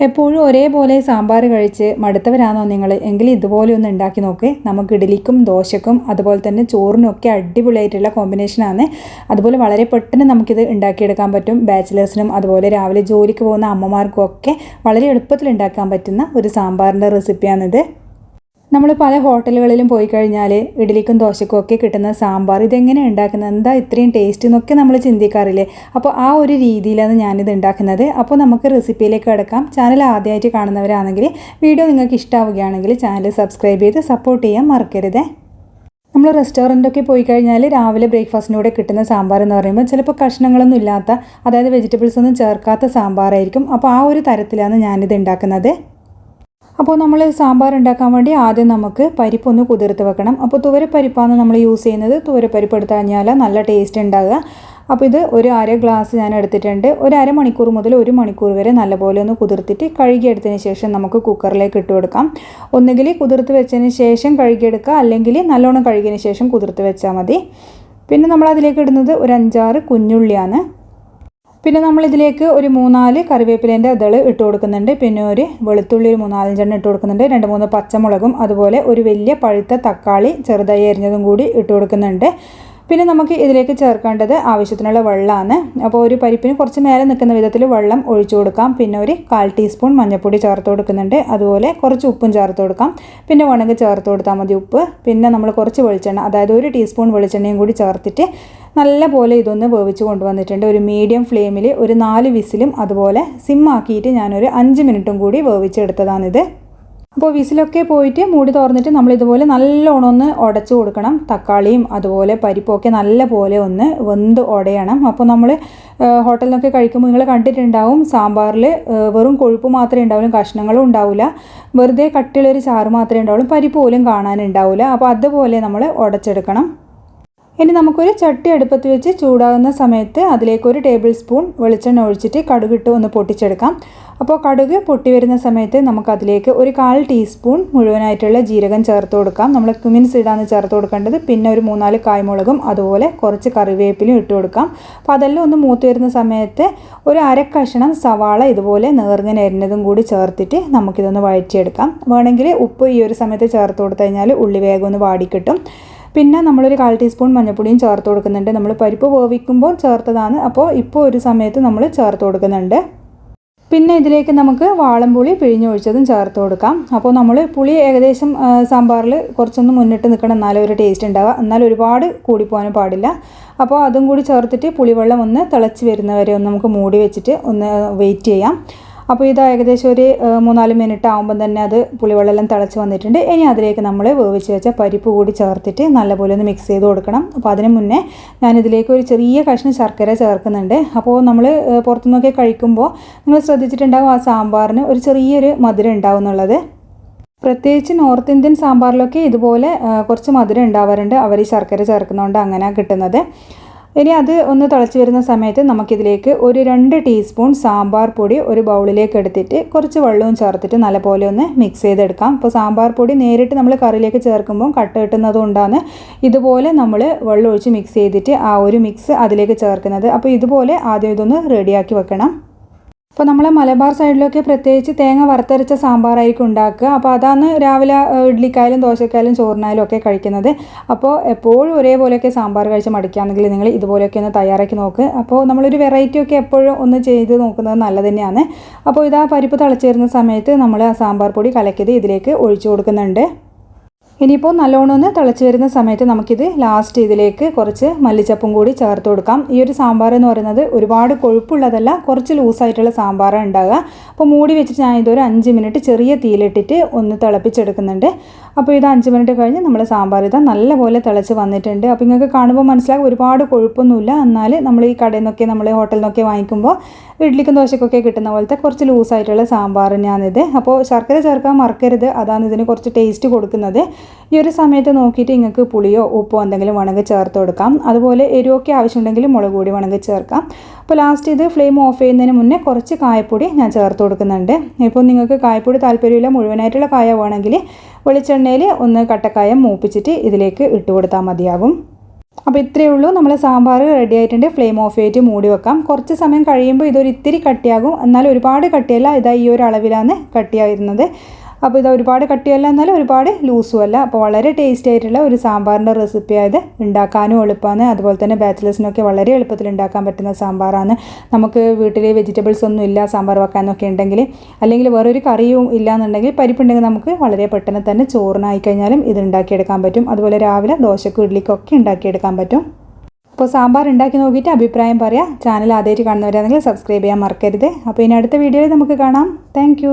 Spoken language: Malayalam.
എപ്പോഴും ഒരേപോലെ സാമ്പാർ കഴിച്ച് മടുത്തവരാണോ നിങ്ങൾ? എങ്കിൽ ഇതുപോലെ ഒന്ന് ഉണ്ടാക്കി നോക്ക്. നമുക്ക് ഇഡലിക്കും ദോശക്കും അതുപോലെ തന്നെ ചോറിനൊക്കെ അടിപൊളിയായിട്ടുള്ള കോമ്പിനേഷനാണ് അതുപോലെ വളരെ പെട്ടെന്ന് നമുക്കിത് ഉണ്ടാക്കിയെടുക്കാൻ പറ്റും. ബാച്ചിലേഴ്സിനും അതുപോലെ രാവിലെ ജോലിക്ക് പോകുന്ന അമ്മമാർക്കും ഒക്കെ വളരെ എളുപ്പത്തിൽ ഉണ്ടാക്കാൻ പറ്റുന്ന ഒരു സാമ്പാറിന്റെ റെസിപ്പിയാണിത് നമ്മൾ പല ഹോട്ടലുകളിലും പോയി കഴിഞ്ഞാൽ ഇഡലിക്കും ദോശക്കും ഒക്കെ കിട്ടുന്ന സാമ്പാർ ഇതെങ്ങനെ ഉണ്ടാക്കുന്നത്? എന്താ ഇത്രയും ടേസ്റ്റ് എന്നൊക്കെ നമ്മൾ ചിന്തിക്കാറില്ലേ? അപ്പോൾ ആ ഒരു രീതിയിലാണ് ഞാനിത് ഉണ്ടാക്കുന്നത്. അപ്പോൾ നമുക്ക് റെസിപ്പിയിലേക്ക് കിടക്കാം. ചാനൽ ആദ്യമായിട്ട് കാണുന്നവരാണെങ്കിൽ വീഡിയോ നിങ്ങൾക്ക് ഇഷ്ടമാവുകയാണെങ്കിൽ ചാനൽ സബ്സ്ക്രൈബ് ചെയ്ത് സപ്പോർട്ട് ചെയ്യാൻ മറക്കരുത്. നമ്മൾ റെസ്റ്റോറന്റൊക്കെ പോയി കഴിഞ്ഞാൽ രാവിലെ ബ്രേക്ക്ഫാസ്റ്റിനൂടെ കിട്ടുന്ന സാമ്പാർ എന്ന് പറയുമ്പോൾ ചിലപ്പോൾ കഷ്ണങ്ങളൊന്നും ഇല്ലാത്ത അതായത് വെജിറ്റബിൾസ് ഒന്നും ചേർക്കാത്ത സാമ്പാറായിരിക്കും. അപ്പോൾ ആ ഒരു തരത്തിലാണ് ഞാനിത് ഉണ്ടാക്കുന്നത്. അപ്പോൾ നമ്മൾ സാമ്പാർ ഉണ്ടാക്കാൻ വേണ്ടി ആദ്യം നമുക്ക് പരിപ്പൊന്ന് കുതിർത്ത് വെക്കണം. അപ്പോൾ തുവരപ്പരിപ്പാണ് നമ്മൾ യൂസ് ചെയ്യുന്നത്. തുവരപ്പരിപ്പ് എടുത്തു കഴിഞ്ഞാൽ നല്ല ടേസ്റ്റ് ഉണ്ടാകുക അപ്പോൾ ഇത് ഒരു അര ഗ്ലാസ് ഞാൻ എടുത്തിട്ടുണ്ട്. ഒരു അരമണിക്കൂർ മുതൽ ഒരു മണിക്കൂർ വരെ നല്ലപോലെ ഒന്ന് കുതിർത്തിട്ട് കഴുകിയെടുത്തതിന് ശേഷം നമുക്ക് കുക്കറിലേക്ക് ഇട്ട് കൊടുക്കാം. ഒന്നുകിൽ കുതിർത്ത് വെച്ചതിന് ശേഷം കഴുകിയെടുക്കുക. അല്ലെങ്കിൽ നല്ലോണം കഴുകിയതിന് ശേഷം കുതിർത്ത് വെച്ചാൽ മതി. പിന്നെ നമ്മൾ അതിലേക്ക് ഇടുന്നത് ഒരു അഞ്ചാറ് കുഞ്ഞുള്ളിയാണ്. പിന്നെ നമ്മൾ ഇതിലേക്ക് ഒരു മൂന്നാൽ കറിവേപ്പിലേന്റെ ഇതൾ ഇട്ട് കൊടുക്കുന്നുണ്ട്. പിന്നെ ഒരു വെളുത്തുള്ളി ഒരു മൂന്നാലഞ്ചെണ്ണം ഇട്ട് കൊടുക്കുന്നുണ്ട്. രണ്ട് മൂന്ന് പച്ചമുളകും അതുപോലെ ഒരു വലിയ പഴുത്ത തക്കാളി ചെറുതായി അരിഞ്ഞതും കൂടി ഇട്ട് കൊടുക്കുന്നുണ്ട്. പിന്നെ നമുക്ക് ഇതിലേക്ക് ചേർക്കേണ്ടത് ആവശ്യത്തിനുള്ള വെള്ളമാണ്. അപ്പോൾ ഒരു പരിപ്പിന് കുറച്ച് മേലെ നിൽക്കുന്ന വിധത്തിൽ വെള്ളം ഒഴിച്ചു കൊടുക്കാം. പിന്നെ ഒരു കാൽ ടീസ്പൂൺ മഞ്ഞൾപ്പൊടി ചേർത്ത് കൊടുക്കുന്നുണ്ട്. അതുപോലെ കുറച്ച് ഉപ്പും ചേർത്ത് കൊടുക്കാം. പിന്നെ ഉണങ്ങ് ചേർത്ത് കൊടുത്താൽ മതി ഉപ്പ്. പിന്നെ നമ്മൾ കുറച്ച് വെളിച്ചെണ്ണ അതായത് ഒരു ടീസ്പൂൺ വെളിച്ചെണ്ണയും കൂടി ചേർത്തിട്ട് നല്ല പോലെ ഇതൊന്ന് വേവിച്ച് കൊണ്ടുവന്നിട്ടുണ്ട്. ഒരു മീഡിയം ഫ്ലെയിമിൽ ഒരു നാല് വിസിലും അതുപോലെ സിം ആക്കിയിട്ട് ഞാനൊരു അഞ്ച് മിനിറ്റും കൂടി വേവിച്ചെടുത്തതാണിത്. അപ്പോൾ വിസിലൊക്കെ പോയിട്ട് മൂടി തുറന്നിട്ട് നമ്മൾ ഇതുപോലെ നല്ലോണം ഒന്ന് ഉടച്ചു കൊടുക്കണം. തക്കാളിയും അതുപോലെ പരിപ്പൊക്കെ നല്ല പോലെ ഒന്ന് വെന്ത് ഉടയണം. അപ്പോൾ നമ്മൾ ഹോട്ടലിൽ നിന്നൊക്കെ കഴിക്കുമ്പോൾ നിങ്ങൾ കണ്ടിട്ടുണ്ടാവും സാമ്പാറിൽ വെറും കൊഴുപ്പ് മാത്രമേ ഉണ്ടാവുള്ളൂ കഷ്ണങ്ങളും ഉണ്ടാവില്ല. വെറുതെ കട്ടിയുള്ളൊരു ചാറ് മാത്രമേ ഉണ്ടാവുള്ളൂ പരിപ്പ് പോലും കാണാനുണ്ടാവില്ല. അപ്പോൾ അതുപോലെ നമ്മൾ ഉടച്ചെടുക്കണം. ഇനി നമുക്കൊരു ചട്ടി അടുപ്പത്ത് വെച്ച് ചൂടാകുന്ന സമയത്ത് അതിലേക്ക് ഒരു ടേബിൾ സ്പൂൺ വെളിച്ചെണ്ണ ഒഴിച്ചിട്ട് കടുകിട്ട് ഒന്ന് പൊട്ടിച്ചെടുക്കാം. അപ്പോൾ കടുക് പൊട്ടി വരുന്ന സമയത്ത് നമുക്കതിലേക്ക് ഒരു കാൽ ടീസ്പൂൺ മുഴുവനായിട്ടുള്ള ജീരകം ചേർത്ത് കൊടുക്കാം. നമ്മൾ ക്യുമിൻസ് ഇടാന്ന് ചേർത്ത് കൊടുക്കേണ്ടത്. പിന്നെ ഒരു മൂന്നാൽ കായ്മുളകും അതുപോലെ കുറച്ച് കറിവേപ്പിലും ഇട്ട് കൊടുക്കാം. അപ്പോൾ അതെല്ലാം ഒന്ന് മൂത്ത് വരുന്ന സമയത്ത് ഒരു അരക്കഷണം സവാള ഇതുപോലെ നേർങ്ങനെ അരിഞ്ഞതും കൂടി ചേർത്തിട്ട് നമുക്കിതൊന്ന് വഴറ്റിയെടുക്കാം. വേണമെങ്കിൽ ഉപ്പ് ഈ ഒരു സമയത്ത് ചേർത്ത് കൊടുത്തു കഴിഞ്ഞാൽ ഉള്ളി വേഗം ഒന്ന് വാടിക്കിട്ടും പിന്നെ നമ്മളൊരു കാൽ ടീസ്പൂൺ മഞ്ഞൾപ്പൊടിയും ചേർത്ത് കൊടുക്കുന്നുണ്ട്. നമ്മൾ പരിപ്പ് വേവിക്കുമ്പോൾ ചേർത്തതാണ്. അപ്പോൾ ഇപ്പോൾ ഒരു സമയത്ത് നമ്മൾ ചേർത്ത് കൊടുക്കുന്നുണ്ട്. പിന്നെ ഇതിലേക്ക് നമുക്ക് വാളംപുളി പിഴിഞ്ഞൊഴിച്ചതും ചേർത്ത് കൊടുക്കാം. അപ്പോൾ നമ്മൾ പുളി ഏകദേശം സാമ്പാറിൽ കുറച്ചൊന്ന് മുന്നിട്ട് നിൽക്കണം എന്നാലേ ഒരു ടേസ്റ്റ് ഉണ്ടാവുക. എന്നാൽ ഒരുപാട് കൂടിപ്പോകാനും പാടില്ല. അപ്പോൾ അതും കൂടി ചേർത്തിട്ട് പുളിവെള്ളം ഒന്ന് തിളച്ച് വരുന്നവരെ ഒന്ന് നമുക്ക് മൂടി വെച്ചിട്ട് ഒന്ന് വെയിറ്റ് ചെയ്യാം. അപ്പോൾ ഇത് ഏകദേശം ഒരു മൂന്നാൽ മിനിറ്റ് ആകുമ്പം തന്നെ അത് പുളിവെള്ളം തിളച്ച് വന്നിട്ടുണ്ട്. ഇനി അതിലേക്ക് നമ്മൾ വേവിച്ച് വെച്ച പരിപ്പ് കൂടി ചേർത്തിട്ട് നല്ലപോലെ ഒന്ന് മിക്സ് ചെയ്ത് കൊടുക്കണം. അപ്പോൾ അതിന് മുന്നേ ഞാനിതിലേക്ക് ഒരു ചെറിയ കഷ്ണം ശർക്കര ചേർക്കുന്നുണ്ട്. അപ്പോൾ നമ്മൾ പുറത്തുനിന്നൊക്കെ കഴിക്കുമ്പോൾ നിങ്ങൾ ശ്രദ്ധിച്ചിട്ടുണ്ടാകും ആ സാമ്പാറിന് ഒരു ചെറിയൊരു മധുരം ഉണ്ടാവും എന്നുള്ളത്. പ്രത്യേകിച്ച് നോർത്ത് ഇന്ത്യൻ സാമ്പാറിലൊക്കെ ഇതുപോലെ കുറച്ച് മധുരം ഉണ്ടാവാറുണ്ട്. അവർ ശർക്കര ചേർക്കുന്നതുകൊണ്ട് അങ്ങനെ കിട്ടുന്നത്. ഇനി അത് ഒന്ന് തിളച്ച് വരുന്ന സമയത്ത് നമുക്കിതിലേക്ക് ഒരു രണ്ട് ടീസ്പൂൺ സാമ്പാർ പൊടി ഒരു ബൗളിലേക്ക് എടുത്തിട്ട് കുറച്ച് വെള്ളവും ചേർത്തിട്ട് നല്ലപോലെ ഒന്ന് മിക്സ് ചെയ്തെടുക്കാം. അപ്പോൾ സാമ്പാർ പൊടി നേരിട്ട് നമ്മൾ കറിയിലേക്ക് ചേർക്കുമ്പോൾ കട്ട് കിട്ടുന്നത് കൊണ്ടാണ് ഇതുപോലെ നമ്മൾ വെള്ളം ഒഴിച്ച് മിക്സ് ചെയ്തിട്ട് ആ ഒരു മിക്സ് അതിലേക്ക് ചേർക്കുന്നത്. അപ്പോൾ ഇതുപോലെ ആദ്യം ഇതൊന്ന് റെഡിയാക്കി വെക്കണം. അപ്പോൾ നമ്മളെ മലബാർ സൈഡിലൊക്കെ പ്രത്യേകിച്ച് തേങ്ങ വറുത്തരച്ച സാമ്പാറായിരിക്കും ഉണ്ടാക്കുക. അപ്പോൾ അതാണ് രാവിലെ ഇഡ്ലിക്കായാലും ദോശക്കായാലും ചോറിനായാലും ഒക്കെ കഴിക്കുന്നത്. അപ്പോൾ എപ്പോഴും ഒരേപോലെയൊക്കെ സാമ്പാർ കഴിച്ച് മടിക്കുകയാണെങ്കിൽ നിങ്ങൾ ഇതുപോലെയൊക്കെ ഒന്ന് തയ്യാറാക്കി നോക്ക്. അപ്പോൾ നമ്മളൊരു വെറൈറ്റി ഒക്കെ എപ്പോഴും ഒന്ന് ചെയ്ത് നോക്കുന്നത് നല്ലത് തന്നെയാണ്. അപ്പോൾ ഇതാ പരിപ്പ് തിളച്ച് വരുന്ന സമയത്ത് നമ്മൾ ആ സാമ്പാർ പൊടി കലക്കിയത് ഇതിലേക്ക് ഒഴിച്ചു കൊടുക്കുന്നുണ്ട്. ഇനിയിപ്പോൾ നല്ലോണം ഒന്ന് തിളച്ച് വരുന്ന സമയത്ത് നമുക്കിത് ലാസ്റ്റ് ഇതിലേക്ക് കുറച്ച് മല്ലിച്ചപ്പും കൂടി ചേർത്ത് കൊടുക്കാം. ഈ ഒരു സാമ്പാർ എന്ന് പറയുന്നത് ഒരുപാട് കൊഴുപ്പുള്ളതല്ല കുറച്ച് ലൂസായിട്ടുള്ള സാമ്പാറാണ് ഉണ്ടാകുക അപ്പോൾ മൂടി വെച്ചിട്ട് ഞാൻ ഇതൊരു അഞ്ച് മിനിറ്റ് ചെറിയ തീയിലിട്ടിട്ട് ഒന്ന് തിളപ്പിച്ചെടുക്കുന്നുണ്ട്. അപ്പോൾ ഇത് അഞ്ച് മിനിറ്റ് കഴിഞ്ഞ് നമ്മൾ സാമ്പാർ ഇതാ നല്ലപോലെ തിളച്ച് വന്നിട്ടുണ്ട്. അപ്പോൾ നിങ്ങൾക്ക് കാണുമ്പോൾ മനസ്സിലാകും ഒരുപാട് കൊഴുപ്പൊന്നുമില്ല. എന്നാൽ നമ്മൾ ഈ കടയിൽ നിന്നൊക്കെ നമ്മൾ ഹോട്ടലിൽ നിന്നൊക്കെ വാങ്ങിക്കുമ്പോൾ ഇഡ്ലിക്കും ദോശക്കൊക്കെ കിട്ടുന്ന പോലത്തെ കുറച്ച് ലൂസായിട്ടുള്ള സാമ്പാർ തന്നെയാണിത്. അപ്പോൾ ശർക്കര ചേർക്കാൻ മറക്കരുത്. അതാണ് ഇതിന് കുറച്ച് ടേസ്റ്റ് കൊടുക്കുന്നത്. ഈ ഒരു സമയത്ത് നോക്കിയിട്ട് നിങ്ങൾക്ക് പുളിയോ ഉപ്പോ എന്തെങ്കിലും വേണമെങ്കിൽ ചേർത്ത് കൊടുക്കാം. അതുപോലെ എരിവൊക്കെ ആവശ്യമുണ്ടെങ്കിൽ മുളക് പൊടി വേണമെങ്കിൽ ചേർക്കാം. അപ്പോൾ ലാസ്റ്റ് ഇത് ഫ്ലെയിം ഓഫ് ചെയ്യുന്നതിന് മുന്നേ കുറച്ച് കായപ്പൊടി ഞാൻ ചേർത്ത് കൊടുക്കുന്നുണ്ട്. ഇപ്പോൾ നിങ്ങൾക്ക് കായപ്പൊടി താല്പര്യമില്ല മുഴുവനായിട്ടുള്ള കായ വേണമെങ്കിൽ വെളിച്ചെണ്ണയിൽ ഒന്ന് കട്ടക്കായം മൂപ്പിച്ചിട്ട് ഇതിലേക്ക് ഇട്ട് കൊടുത്താൽ മതിയാകും. അപ്പോൾ ഇത്രയേ ഉള്ളൂ. നമ്മൾ സാമ്പാർ റെഡി ആയിട്ടുണ്ട്. ഫ്ലെയിം ഓഫ് ചെയ്തിട്ട് മൂടി വെക്കാം. കുറച്ച് സമയം കഴിയുമ്പോൾ ഇതൊരു ഇത്തിരി കട്ടിയാകും. എന്നാൽ ഒരുപാട് കട്ടിയല്ല ഇതാ ഈ ഒരു അളവിലാണ് കട്ടിയായിരുന്നത്. അപ്പോൾ ഇത് ഒരുപാട് കട്ടിയല്ല എന്നാലും ഒരുപാട് ലൂസും അല്ല. അപ്പോൾ വളരെ ടേസ്റ്റി ആയിട്ടുള്ള ഒരു സാമ്പാറിന്റെ റെസിപ്പി ആയത് ഉണ്ടാക്കാനും എളുപ്പമാണ്. അതുപോലെ തന്നെ ബാച്ചിലേഴ്സിനൊക്കെ വളരെ എളുപ്പത്തിൽ ഉണ്ടാക്കാൻ പറ്റുന്ന സാമ്പാറാണ്. നമുക്ക് വീട്ടിൽ വെജിറ്റബിൾസ് ഒന്നും ഇല്ല സാമ്പാർ വെക്കാനൊക്കെ ഉണ്ടെങ്കിൽ അല്ലെങ്കിൽ വേറൊരു കറിയും ഇല്ലാന്നുണ്ടെങ്കിൽ പരിപ്പുണ്ടെങ്കിൽ നമുക്ക് വളരെ പെട്ടെന്ന് തന്നെ ചോറിനായി കഴിഞ്ഞാലും ഇത് ഉണ്ടാക്കിയെടുക്കാൻ പറ്റും. അതുപോലെ രാവിലെ ദോശക്കും ഇഡ്ലിക്കും ഒക്കെ ഉണ്ടാക്കിയെടുക്കാൻ പറ്റും. അപ്പോൾ സാമ്പാർ ഉണ്ടാക്കി നോക്കിയിട്ട് അഭിപ്രായം പറയാം. ചാനൽ ആദ്യമായിട്ട് കാണുന്നവരാണെങ്കിൽ സബ്സ്ക്രൈബ് ചെയ്യാൻ മറക്കരുത്. അപ്പോൾ ഇനി അടുത്ത വീഡിയോയിൽ നമുക്ക് കാണാം. താങ്ക്